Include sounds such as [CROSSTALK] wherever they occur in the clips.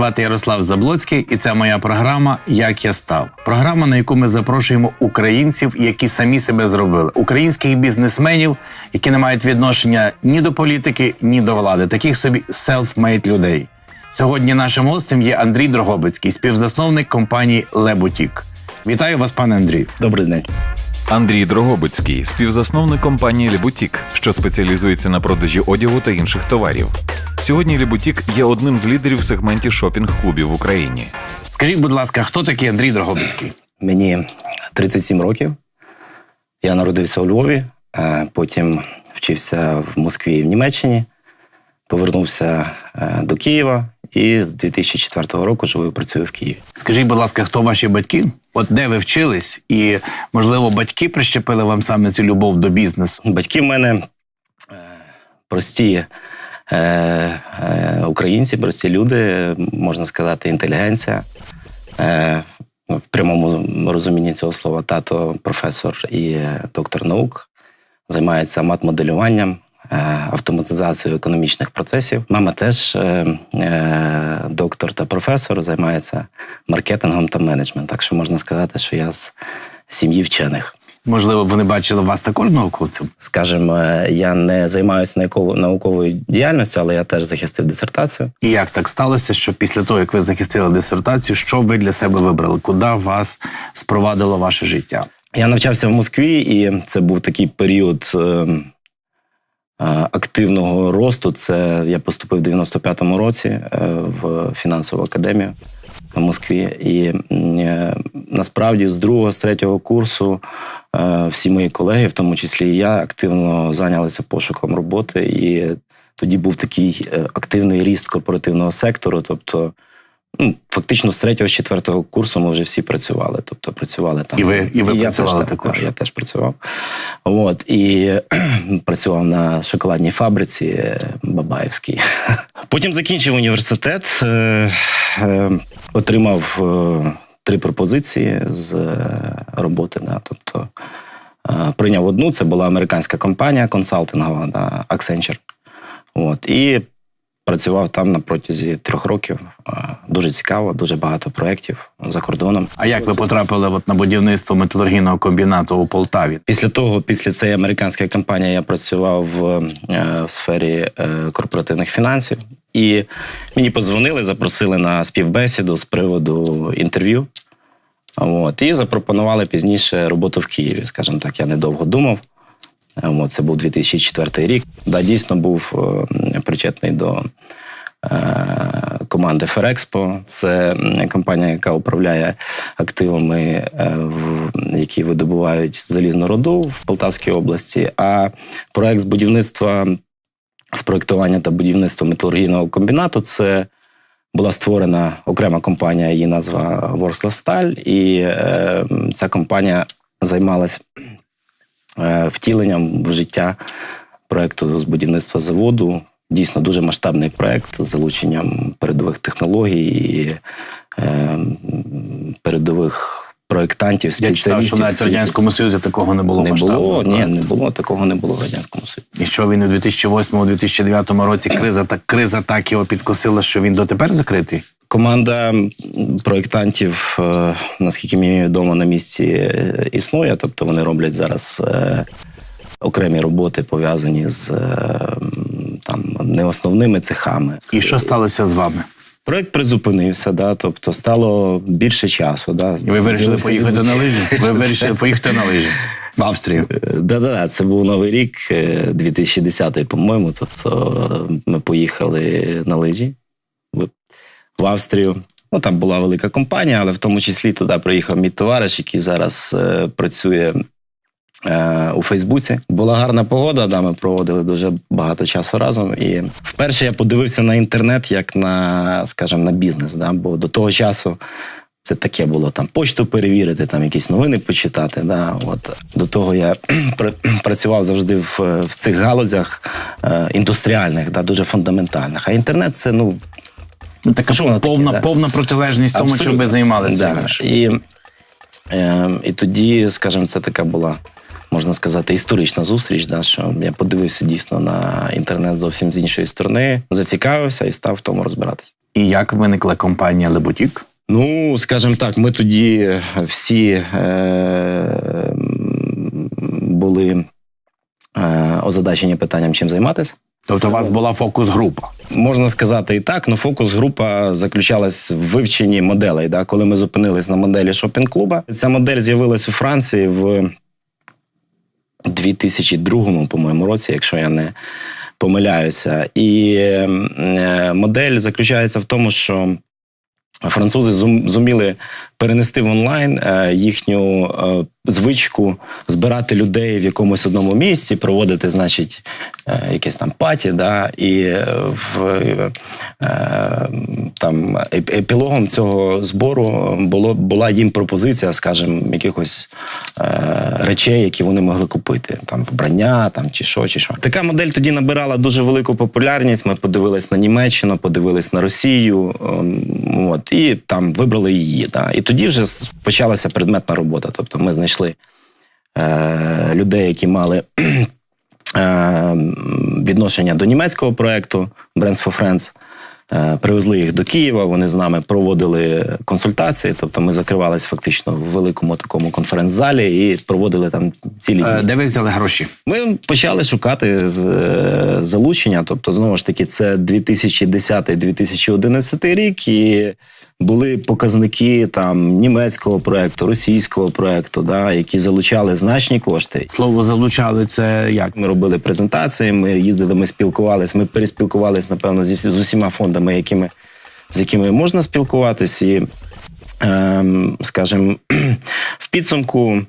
Звати Ярослав Заблоцький, і це моя програма Як я став. Програма, на яку ми запрошуємо українців, які самі себе зробили, українських бізнесменів, які не мають відношення ні до політики, ні до влади, таких собі self-made людей. Сьогодні нашим гостем є Андрій Дрогобицький, співзасновник компанії Лебутік. Вітаю вас, пане Андрію. Добрий день. Андрій Дрогобицький, співзасновник компанії Лібутік, що спеціалізується на продажі одягу та інших товарів. Сьогодні Лібутік є одним з лідерів в сегменті шопінг-клубів в Україні. Скажіть, будь ласка, хто такий Андрій Дрогобицький? Мені 37 років. Я народився у Львові, е, потім вчився в Москві і в Німеччині, повернувся е, до Києва і з 2004 року живу і працюю в Києві. Скажіть, будь ласка, хто ваші батьки? От де ви вчились, і можливо батьки прищепили вам саме цю любов до бізнесу? Батьки в мене е, прості е, українці, прості люди, можна сказати, інтелігенція. В прямому розумінні цього слова тато професор і доктор наук, займається мат-моделюванням, е, автоматизацією економічних процесів. Мама теж е, е, доктор та професор, займається маркетингом та менеджментом. Так що можна сказати, що я з сім'ї вчених. Можливо, вони бачили вас також науковцем? Скажімо, я не займаюся науково- науковою діяльністю, але я теж захистив дисертацію. І як так сталося, що після того, як ви захистили дисертацію, що ви для себе вибрали? Куди вас спровадило ваше життя? Я навчався в Москві, і це був такий період е, е, активного росту. Це я поступив в 95-му році е, в фінансову академію в Москві. І е, насправді з другого, з третього курсу е, всі мої колеги, в тому числі і я, активно зайнялися пошуком роботи. І тоді був такий активний ріст корпоративного сектору. Тобто, ну, фактично з третього, з четвертого курсу ми вже всі працювали. Тобто працювали там. І ви- і ви я працювали теж, також? так, Я теж працював. От, і [CLEARS THROAT] працював на шоколадній фабриці е, Бабаївській. [LAUGHS] Потім закінчив університет, е, е, отримав е, три пропозиції з е, роботи. Да, тобто, е, прийняв одну, це була американська компанія консалтингова, да, Accenture. От, і працював там на протязі трьох років. Е, Дуже цікаво, дуже багато проєктів за кордоном. А як ви потрапили от на будівництво металургійного комбінату у Полтаві? Після того, після цієї американської компанії, я працював в, е, в сфері е, корпоративних фінансів, і мені позвонили, запросили на співбесіду з приводу інтерв'ю. От, і запропонували пізніше роботу в Києві. Скажімо так, я недовго думав. Е, От, це був 2004 рік. Да, дійсно був е, причетний до е, команди Ферекспо. Це компанія, яка управляє активами, е, які видобувають залізну руду в Полтавській області. А проект з будівництва, з проектування та будівництва металургійного комбінату це. Була створена окрема компанія, її назва Ворсла Сталь, і е, ця компанія займалась втіленням в життя проекту з будівництва заводу. Дійсно дуже масштабний проект з залученням передових технологій і е, передових проєктантів, Я читав, що навіть в радянському Союзі такого не було не було, ні, не було такого, не було в радянському Союзі. І що він у 2008-2009 році криза так криза так його підкосила, що він дотепер закритий? Команда проєктантів, е, наскільки мені відомо, на місці е, існує. Тобто вони роблять зараз е, окремі роботи, пов'язані з там не основними цехами. І що сталося з вами? Проект призупинився, да, тобто стало більше часу. Да. І ви вирішили З'явився поїхати відбут- на лижі? Ви [LAUGHS] вирішили поїхати на лижі в Австрію. Да-да, це був новий рік, е, 2010, по-моєму. Тобто ми поїхали на лижі в Австрію. Ну, там була велика компанія, але в тому числі туди приїхав мій товариш, який зараз е, працює е, у Фейсбуці. Була гарна погода, да, ми проводили дуже багато часу разом. І вперше я подивився на інтернет як на, скажімо, на бізнес. Да, бо до того часу це таке було там почту перевірити, там якісь новини почитати. Да, от. До того я [CLEARS THROAT] працював завжди в, в цих галузях е, індустріальних, да, дуже фундаментальних. А інтернет це ну, Ну, така Що воно таке, повна, да? повна протилежність тому, що ви займалися. Да. раніше. І, е, і тоді, скажімо, це така була, можна сказати, історична зустріч, да, що я подивився дійсно на інтернет зовсім з іншої сторони, зацікавився і став в тому розбиратися. І як виникла компанія Лебутік? Ну, скажімо так, ми тоді всі е, були е, озадачені питанням, чим займатися. Тобто у вас була фокус-група. Можна сказати і так, але фокус-група заключалась в вивченні моделей. Да? Коли ми зупинились на моделі шопінг-клуба, ця модель з'явилась у Франції в 2002, по-моєму, році, якщо я не помиляюся. І е, модель заключається в тому, що французи зум- зуміли перенести в онлайн е, їхню е, звичку збирати людей в якомусь одному місці, проводити, значить, е, якесь там паті, да, і в, там епілогом цього збору було, була їм пропозиція, скажімо, якихось е, речей, які вони могли купити, там вбрання, там чи що, чи що. Така модель тоді набирала дуже велику популярність. Ми подивились на Німеччину, подивились на Росію, ем, от, і там вибрали її. Да. І тоді вже почалася предметна робота. Тобто ми знайшли е, людей, які мали [CLEARS THROAT] е, відношення до німецького проекту Brands for Friends. Е, Привезли їх до Києва, вони з нами проводили консультації. Тобто ми закривалися фактично в великому такому конференц-залі і проводили там цілі Е, дні. Де ви взяли гроші? Ми почали шукати е, залучення. Тобто, знову ж таки, це 2010-2011 рік, і були показники там німецького проекту, російського проекту, да, які залучали значні кошти. Слово залучали це як? Ми робили презентації, ми їздили, ми спілкувалися, ми переспілкувалися, напевно, зі з усіма фондами, якими, з якими можна спілкуватись. І, ем, скажімо, [CLEARS THROAT] в підсумку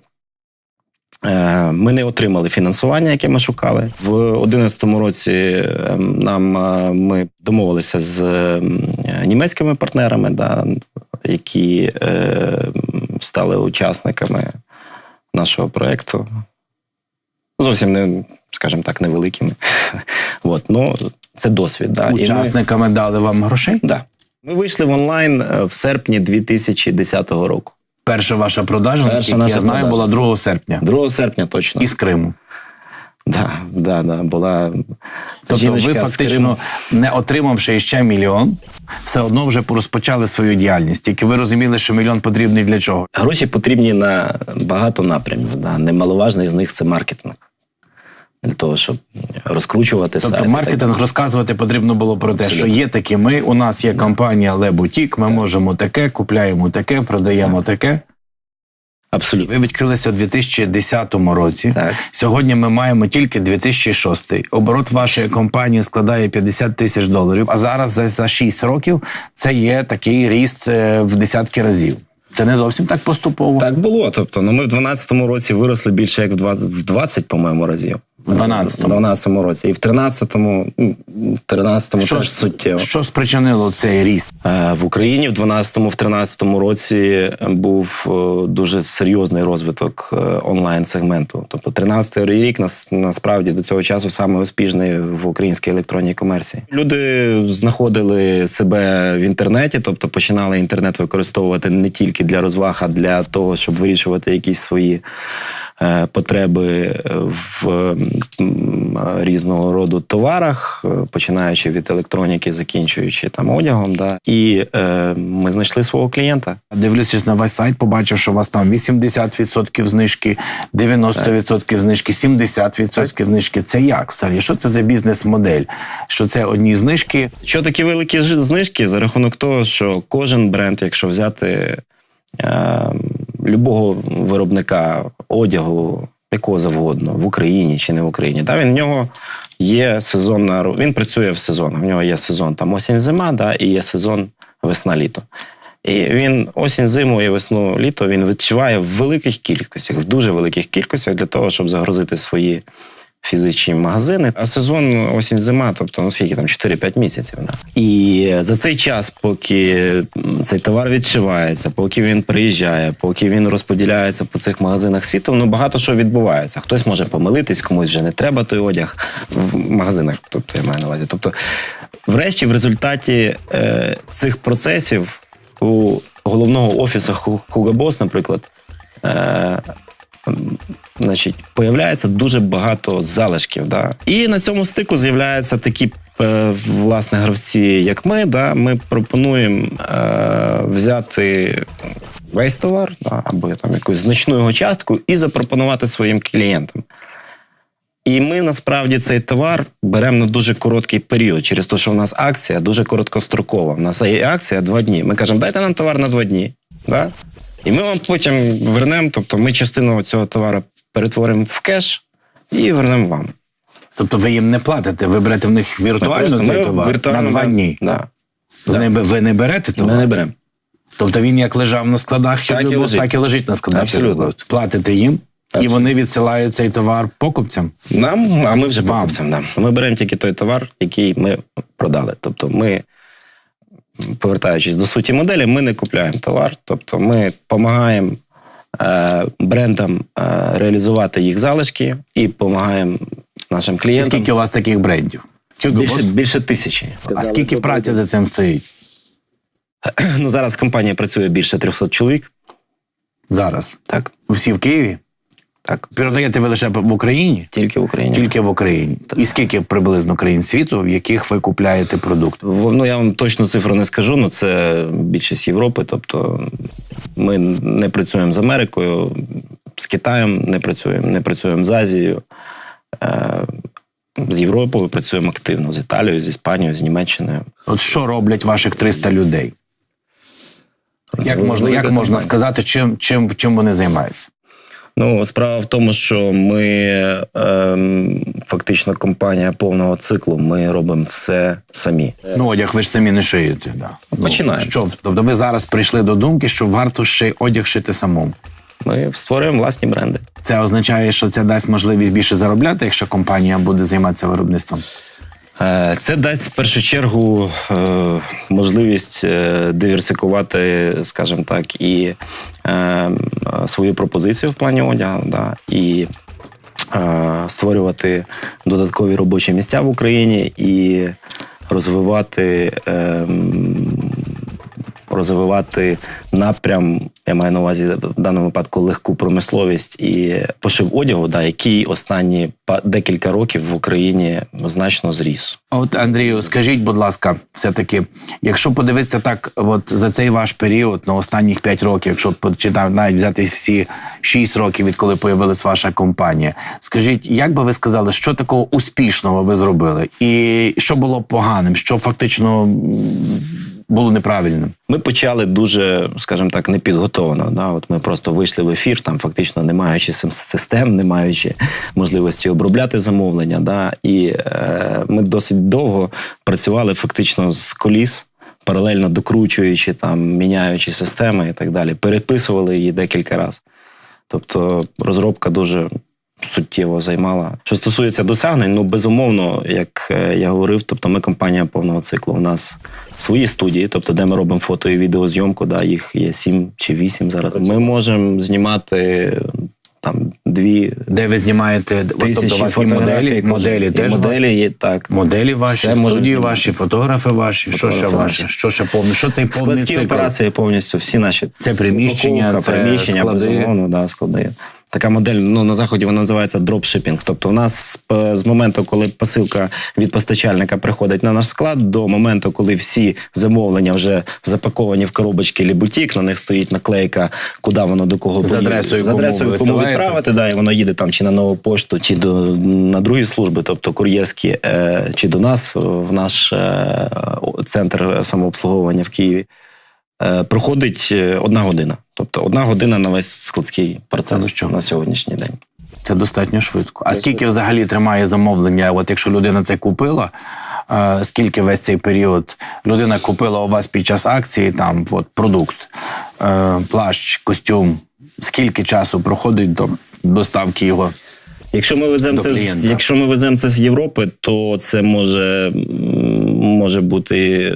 ми не отримали фінансування, яке ми шукали. В 2011 році ем, нам е, ми домовилися з ем, німецькими партнерами, да, які е, стали учасниками нашого проєкту зовсім не, скажімо так, невеликими. [LAUGHS] От, ну, це досвід. Да. І ми- Учасниками дали вам грошей? да. Ми вийшли в онлайн е, в серпні 2010 року. Перша ваша продажа, Перша наскільки наша я знаю, продажа. була 2 серпня. 2 серпня точно. Із Криму. Да, да, да, була Тобто ви з фактично, не отримавши ще мільйон, все одно вже розпочали свою діяльність. Тільки ви розуміли, що мільйон потрібний для чого? Гроші потрібні на багато напрямів. Да. Немаловажний з них це маркетинг. Для того, щоб розкручувати сайт. Тобто так маркетинг розказувати потрібно було про те, що є такі ми, у нас є компанія Лебутік, ми можемо таке, купляємо таке, продаємо таке. Абсолютно. Ви відкрилися у 2010 році. Так. Сьогодні ми маємо тільки 2006. Оборот вашої компанії складає 50 тисяч доларів. А зараз за, за 6 років це є такий ріст е, в десятки разів. Це не зовсім так поступово. Так було. Тобто, ну ми в 12-му році виросли більше як в 20, в 20 по-моєму, разів. В 12-му. 12-му році. І в 13-му, ну, 13-му Що, теж суттєво. що спричинило цей ріст? Е, В Україні в 12-му, в 13-му році був е, дуже серйозний розвиток е, онлайн-сегменту. Тобто 13-й рік нас насправді до цього часу саме успішний в українській електронній комерції. Люди знаходили себе в інтернеті, тобто починали інтернет використовувати не тільки для розваг, а для того, щоб вирішувати якісь свої потреби в різного роду товарах, е, починаючи від електроніки, закінчуючи там одягом. Да. І е, ми знайшли свого клієнта. Дивлячись на ваш сайт, побачив, що у вас там 80% знижки, 90% знижки, 70% знижки. Це як взагалі? Що це за бізнес-модель? Що це одні знижки? Що такі великі знижки за рахунок того, що кожен бренд, якщо взяти е, любого виробника одягу, якого завгодно, в Україні чи не в Україні, да, він в нього є сезонна ро- він працює в сезон. В нього є сезон там осінь-зима, да, і є сезон весна-літо. І він осінь, зиму і весну, літо він відчуває в великих кількостях, в дуже великих кількостях для того, щоб загрузити свої фізичні магазини. А сезон осінь-зима, тобто ну скільки там 4-5 місяців. Да? І за цей час, поки цей товар відчувається, поки він приїжджає, поки він розподіляється по цих магазинах світу, ну багато що відбувається. Хтось може помилитись, комусь вже не треба той одяг в магазинах. Тобто я маю на увазі. Тобто, врешті, в результаті е, цих процесів у головного офісу Ху- Hugo Boss, наприклад, е, значить, появляється дуже багато залишків. Да? І на цьому стику з'являються такі е, власне гравці, як ми, да, ми пропонуємо е, взяти весь товар да, або там якусь значну його частку і запропонувати своїм клієнтам. І ми насправді цей товар беремо на дуже короткий період, через те, що в нас акція дуже короткострокова. У нас є акція два дні. Ми кажемо, дайте нам товар на два дні. Да? І ми вам потім вернемо, тобто ми частину цього товару перетворимо в кеш і вернемо вам. Тобто ви їм не платите, ви берете в них віртуально цей товар віртуально, на два дні. Да. Ви, не, ви не берете товар? Ми не беремо. Тобто він як лежав на складах Так і лежить. так і лежить на складах Абсолютно. Платите їм, і вони відсилають цей товар покупцям. Нам, а ми вже покупцям. Да. Ми беремо тільки той товар, який ми продали. Тобто ми, повертаючись до суті моделі, ми не купляємо товар. Тобто ми допомагаємо е, брендам е, реалізувати їх залишки і допомагаємо нашим клієнтам. скільки у вас таких брендів? Більше, більше тисячі. А скільки праці за цим стоїть [CLEARS THROAT] Ну, зараз компанія працює більше 300 чоловік. зараз? Так, Всі в Києві? Так. Передаєте ви лише в Україні? Тільки в Україні. Тільки в Україні. І скільки приблизно країн світу, в яких ви купляєте продукт? Ну, я вам точну цифру не скажу, але це більшість Європи. Тобто ми не працюємо з Америкою, з Китаєм не працюємо, не працюємо з Азією. Е, З Європою працюємо активно, з Італією, з Іспанією, з Німеччиною. От що роблять ваших 300 людей? Як можна, як можна сказати, чим, чим, чим вони займаються? Ну, справа в тому, що ми ем, фактично компанія повного циклу. Ми робимо все самі. Ну, одяг ви ж самі не шиєте. Да. Ну, Починаємо. Що, тобто ви зараз прийшли до думки, що варто ще одяг шити самому. Ми створюємо власні бренди. Це означає, що це дасть можливість більше заробляти, якщо компанія буде займатися виробництвом. Е, Це дасть в першу чергу е, можливість е, диверсикувати, скажімо так, і свою пропозицію в плані одягу, да, і створювати додаткові робочі місця в Україні і розвивати. Розвивати напрям, я маю на увазі в даному випадку легку промисловість і пошив одягу, да, який останні декілька років в Україні значно зріс. От Андрію, скажіть, будь ласка, все-таки, якщо подивитися так, от за цей ваш період, на останніх 5 років, якщо почитав навіть взяти всі 6 років, відколи появилась ваша компанія, скажіть, як би ви сказали, що такого успішного ви зробили? І що було поганим, що фактично було неправильним? Ми почали дуже, скажімо так, непідготовано. Да? От ми просто вийшли в ефір, там фактично не маючи систем, не маючи можливості обробляти замовлення. Да? І е, ми досить довго працювали фактично з коліс. Паралельно докручуючи там, міняючи системи і так далі, переписували її декілька разів. Тобто розробка дуже суттєво займала. Що стосується досягнень, ну безумовно, як е, я говорив, тобто ми компанія повного циклу. У нас свої студії, тобто де ми робимо фото і відеозйомку, да, їх є сім чи вісім зараз. Ми можемо знімати там дві Де ви знімаєте тисячі тобто вас моделі, моделі теж моделі є так. Моделі ваші, Все студії ваші, фотографи ваші. Що ще Фотографи ваше? Що ще повне? Що цей повний Складські цикл? операції повністю всі наші. Це приміщення, Упаковка, це приміщення, склади. безумовно, да, склади. Така модель ну, на заході вона називається дропшипінг. Тобто, в нас з- моменту, коли посилка від постачальника приходить на наш склад, до моменту, коли всі замовлення вже запаковані в коробочки лібутік, на них стоїть наклейка, куди воно до кого З адресою, з адресою, кому відправити, да, і воно їде там чи на нову пошту, чи до на другі служби, тобто кур'єрські, е, чи до нас в наш е, центр самообслуговування в Києві. Е, проходить е, одна година. Тобто одна година на весь складський Це процес що? на сьогоднішній день. Це достатньо швидко. А скільки взагалі тримає замовлення? От якщо людина це купила, е, скільки весь цей період людина купила у вас під час акції, там от продукт, плащ, костюм, скільки часу проходить до доставки його? Якщо ми веземо це, з, якщо ми веземо це з Європи, то це може, може бути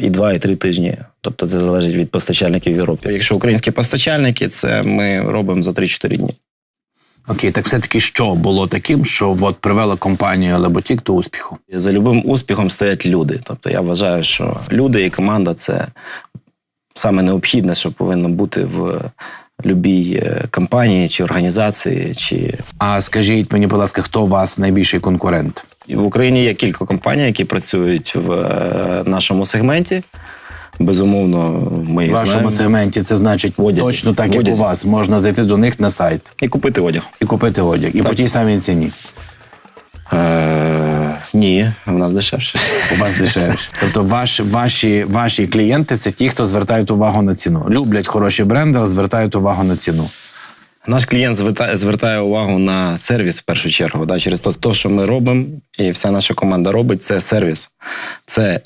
і два, і три тижні. Тобто це залежить від постачальників в Європі. Якщо українські постачальники, це ми робимо за 3-4 дні. Окей, так все-таки що було таким, що от привело компанію Леботік до успіху? За любим успіхом стоять люди. Тобто я вважаю, що люди і команда це саме необхідне, що повинно бути в будь-якій е, компанії чи організації, чи А скажіть мені, будь ласка, хто у вас найбільший конкурент? В Україні є кілька компаній, які працюють в е, нашому сегменті. Безумовно, ми В їх вашому знаємо. сегменті це значить В одязі. точно так, В як у одязі. вас. Можна зайти до них на сайт І купити одяг. і купити одяг. І по тій самій ціні. Е, ні, в нас дешевше. У вас дешевше. [LAUGHS] Тобто ваші, ваші, ваші клієнти це ті, хто звертають увагу на ціну. Люблять хороші бренди, але звертають увагу на ціну. Наш клієнт звертає, звертає увагу на сервіс в першу чергу. Да? Через то, то, що ми робимо, і вся наша команда робить, це сервіс. Це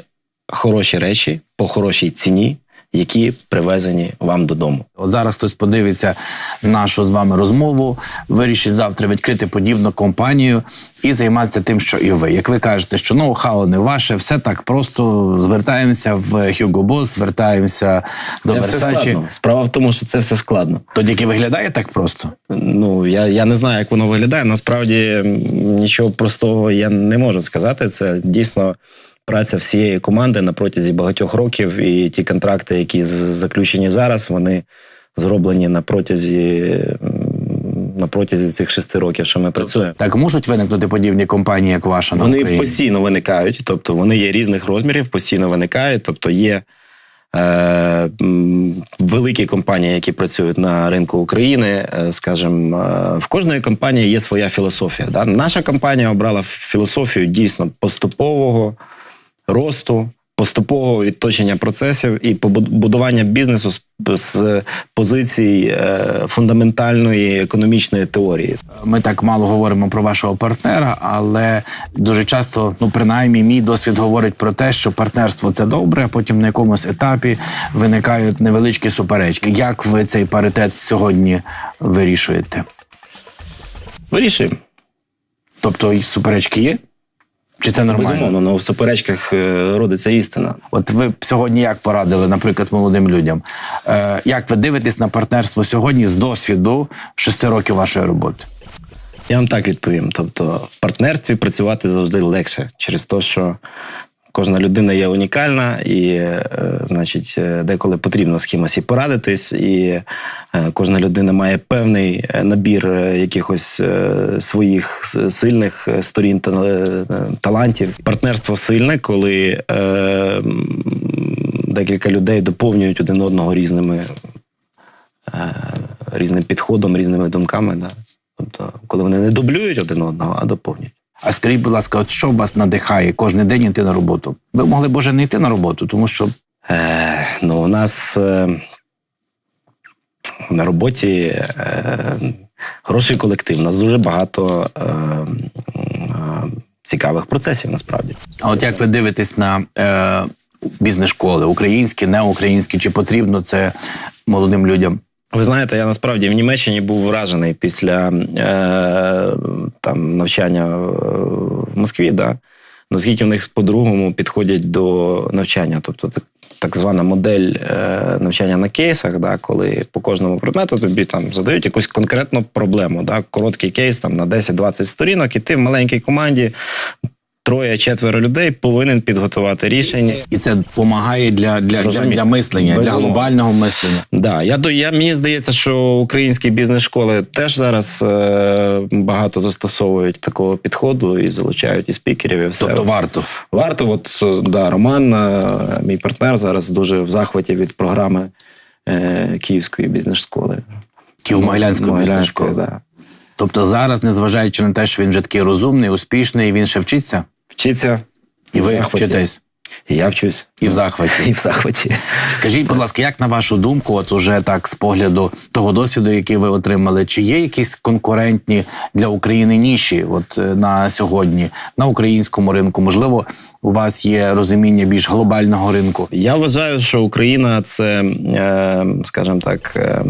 хороші речі по хорошій ціні, які привезені вам додому. От зараз хтось подивиться нашу з вами розмову, вирішить завтра відкрити подібну компанію і займатися тим, що і ви. Як ви кажете, що ноу-хау не ваше, все так просто звертаємося в Hugo Boss, звертаємося до Це Versace. Справа в тому, що це все складно. То тільки виглядає так просто. Ну, я, я не знаю, як воно виглядає. Насправді нічого простого я не можу сказати. Це дійсно праця всієї команди на протязі багатьох років. І ті контракти, які з- заключені зараз, вони зроблені на протязі, на протязі цих шести років, що ми працюємо. Так можуть виникнути подібні компанії, як ваша на Вони Україні? постійно виникають, тобто вони є різних розмірів, постійно виникають. Тобто є е, великі компанії, які працюють на ринку України. Е, скажімо, е, в кожної компанії є своя філософія. Да? Наша компанія обрала філософію дійсно поступового росту. Поступового відточення процесів і побуд- будування бізнесу з, з позицій е, фундаментальної економічної теорії. Ми так мало говоримо про вашого партнера, але дуже часто, ну принаймні, мій досвід говорить про те, що партнерство це добре, а потім на якомусь етапі виникають невеличкі суперечки. Як ви цей паритет сьогодні вирішуєте? Вирішуємо. Тобто суперечки є? Чи це нормально? Безумовно, ну, в суперечках е, родиться істина. От ви б сьогодні як порадили, наприклад, молодим людям? Е, як ви дивитесь на партнерство сьогодні з досвіду шести років вашої роботи? Я вам так відповім. Тобто, в партнерстві працювати завжди легше через те, що кожна людина є унікальна, і, е, значить, е, деколи потрібно з кимось і порадитись, і е, кожна людина має певний набір якихось своїх сильних сторін та талантів. Партнерство сильне, коли декілька людей доповнюють один одного різними різним підходом, різними думками. Да? Тобто, коли вони не дублюють один одного, а доповнюють. А скажіть, будь ласка, от що вас надихає кожен день йти на роботу? Ви могли б уже не йти на роботу, тому що Е, ну, у нас е, на роботі е, хороший колектив. У нас дуже багато е, е, цікавих процесів насправді. А от як ви дивитесь на е, бізнес-школи, українські, неукраїнські, чи потрібно це молодим людям? Ви знаєте, я насправді в Німеччині був вражений після е, там, навчання е, в Москві, да? наскільки в них по-другому підходять до навчання. Тобто так, так звана модель е, навчання на кейсах, да? коли по кожному предмету тобі там задають якусь конкретну проблему. Да? Короткий кейс там, на 10-20 сторінок, і ти в маленькій команді. Троє-четверо людей повинен підготувати рішення. І це допомагає для, для, для, для мислення, для глобального мислення. Да, я до я мені здається, що українські бізнес-школи теж зараз е, багато застосовують такого підходу і залучають і спікерів, і все. Тобто варто. Варто, от е, да, Роман, е, мій партнер, зараз дуже в захваті від програми е, Київської бізнес-школи. Києво-Могилянської Могилянської, бізнес-школи. да. Тобто зараз, незважаючи на те, що він вже такий розумний, успішний, він ще вчиться, Вчиться і в ви захваті. вчитесь, І я вчусь. і в захваті. [LAUGHS] І в захваті. Скажіть, будь ласка, як на вашу думку, от уже так з погляду того досвіду, який ви отримали, чи є якісь конкурентні для України ніші от е, на сьогодні на українському ринку? Можливо, у вас є розуміння більш глобального ринку? Я вважаю, що Україна це, е, скажімо так, е,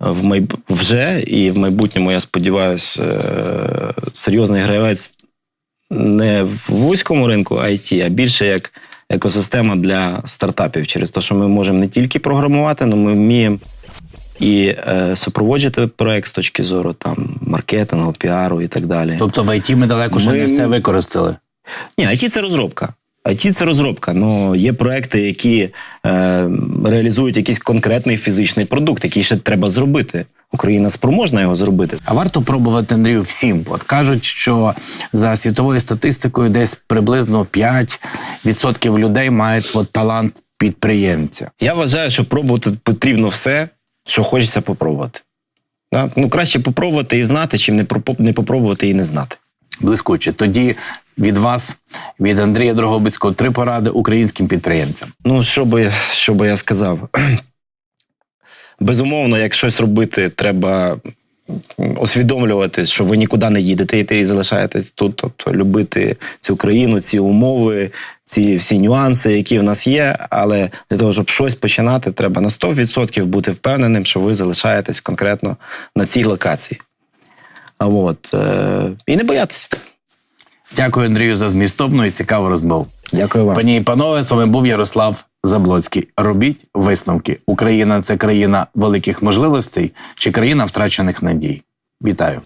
в майб... вже і в майбутньому, я сподіваюся, е, серйозний гравець не в вузькому ринку IT, а більше як екосистема для стартапів. Через те, що ми можемо не тільки програмувати, але ми вміємо і е, супроводжувати проект з точки зору там, маркетингу, піару і так далі. Тобто в ІТ ми далеко ще Ми- не все використали. Ні, IT – це розробка. IT – це розробка. Ну, є проекти, які е, реалізують якийсь конкретний фізичний продукт, який ще треба зробити. Україна спроможна його зробити. А варто пробувати Андрію всім. От кажуть, що за світовою статистикою десь приблизно 5% людей мають от, талант підприємця. Я вважаю, що пробувати потрібно все, що хочеться попробувати. Да? Ну, краще попробувати і знати, чим не, пропо- не попробувати і не знати. Блискуче. Тоді від вас, від Андрія Дрогобицького, три поради українським підприємцям. Ну, що би, що би я сказав? Безумовно, як щось робити, треба усвідомлювати, що ви нікуди не їдете і ти залишаєтесь тут. Тобто любити цю країну, ці умови, ці всі нюанси, які в нас є. Але для того, щоб щось починати, треба на 100% бути впевненим, що ви залишаєтесь конкретно на цій локації. А от, е, і не боятися. Дякую, Андрію, за змістовну і цікаву розмову. Дякую вам. Пані і панове, з вами був Ярослав Заблоцький. Робіть висновки. Україна це країна великих можливостей чи країна втрачених надій. Вітаю.